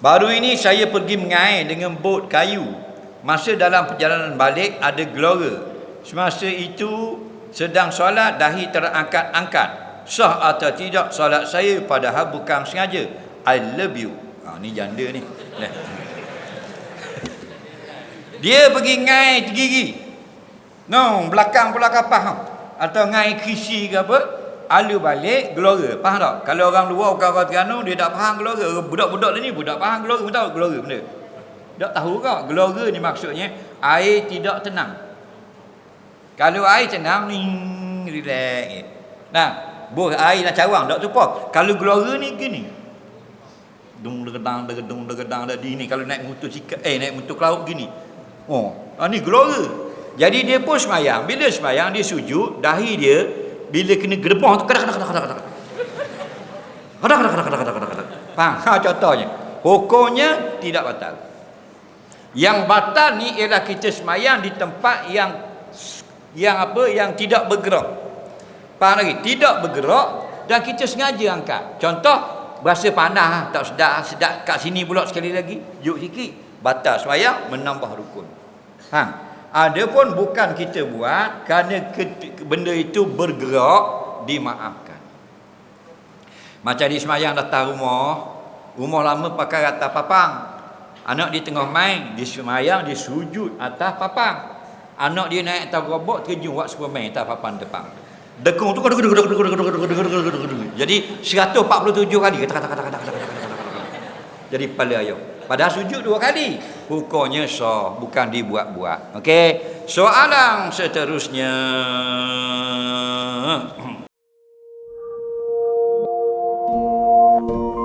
Baru ini saya pergi mengair dengan bot kayu. Masa dalam perjalanan balik ada gelora. Semasa itu sedang solat dahi terangkat-angkat. Sah atau tidak solat saya padahal bukan sengaja. I love you. Ha, ni janda ni. Dia pergi ngai gigi. No, belakang pula kapal. Atau ngai kisi ke apa? Alu balik gelora. Faham tak? Kalau orang luar bukan orang Terengganu dia tak faham gelora. Budak-budak ni budak faham gelora tahu gelora benda. Tak tahu kau gelora ni maksudnya air tidak tenang. Kalau air tenang ni relax. Nah, buh air nak cawang tak tupak. Kalau gelora ni gini. Dung degedang degedung degedang dah ni kalau naik motor cikat eh naik motor laut gini. Oh, ah, ni gelora. Jadi dia pun semayang. Bila semayang dia sujud, dahi dia bila kena gerbang tu kadang kadang kadang kadang. Kadang kadang kadang kadang kadang kadang. Faham? Ha contohnya. Hukumnya tidak batal. Yang batal ni ialah kita semayang di tempat yang yang apa yang tidak bergerak. Faham lagi? Tidak bergerak dan kita sengaja angkat. Contoh berasa panas tak sedap sedap kat sini pula sekali lagi. Juk sikit. Batal semayang menambah rukun. Ha. Ada pun bukan kita buat kerana ke- benda itu bergerak dimaafkan. Macam di semayang datang rumah, rumah lama pakai atas papang. Anak dia tengah main, dia semayang, dia sujud atas papang. Anak dia naik atas robot, terjun buat Superman atas papang depan. Dekung tu jadi 147 kali kata kata kata kata kata kata kata jadi kepala ayam padahal sujud dua kali. Hukumnya sah bukan dibuat-buat. Okey? Soalan seterusnya